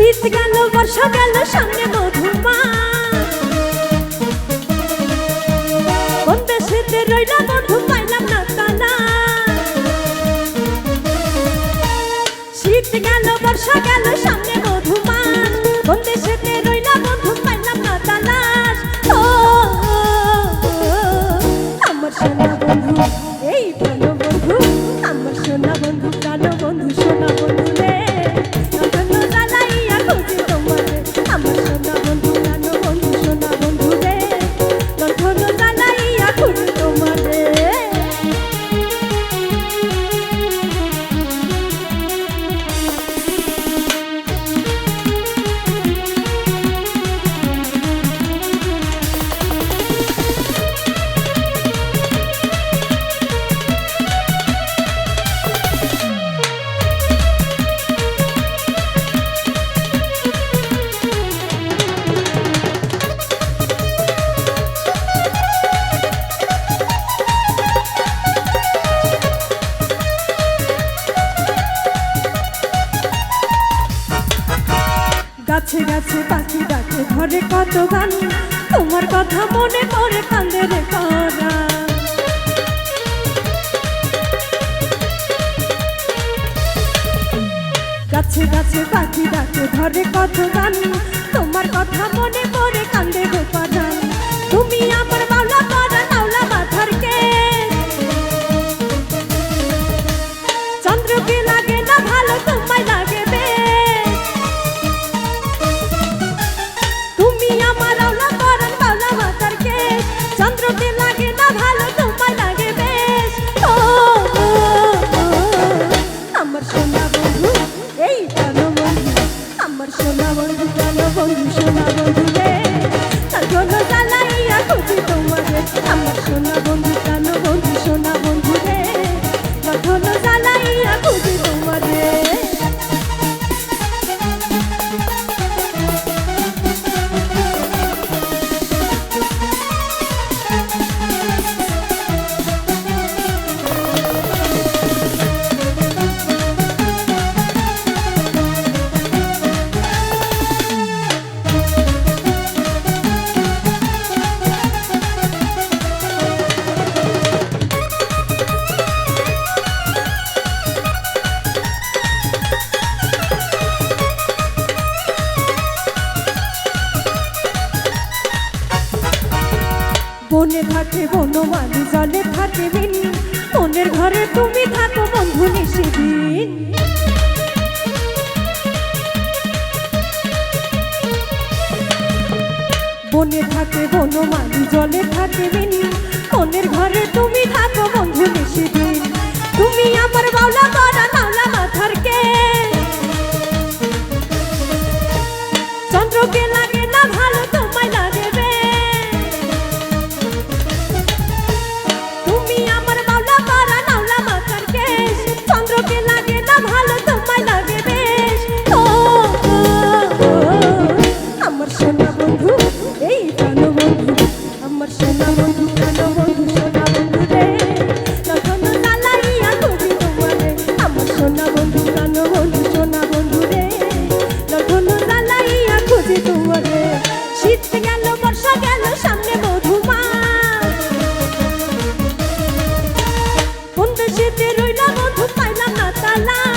শীত গেল বর্ষা গেল সামনে মধুমা কোন দেশেতে রইলাম গাছে গাছে পাখি ডাকে, ঘরে কত গান, তোমার কথা মনে পড়ে কান্দে রে করা গাছে গাছে পাখি ডাকে, ঘরে কত গান, তোমার কথা মনে পড়ে কান্দে রে করা তুমি আমার বাউলা পাড়া নাওলা মাথার কে? চন্দ্রকে না বধু মনে থাকে বনমান জলে থাকে মিনি মনের ঘরে তুমি থাকো বন্ধু নিশিদিন বনে থাকে বনমান জলে থাকে মিনি মনের ঘরে তুমি থাকো বন্ধু নিশিদিন তুমি আমার বাউলা করা বাউলা মাথার কে। যেতে রইলাম বন্ধু পাইলাম না তালা।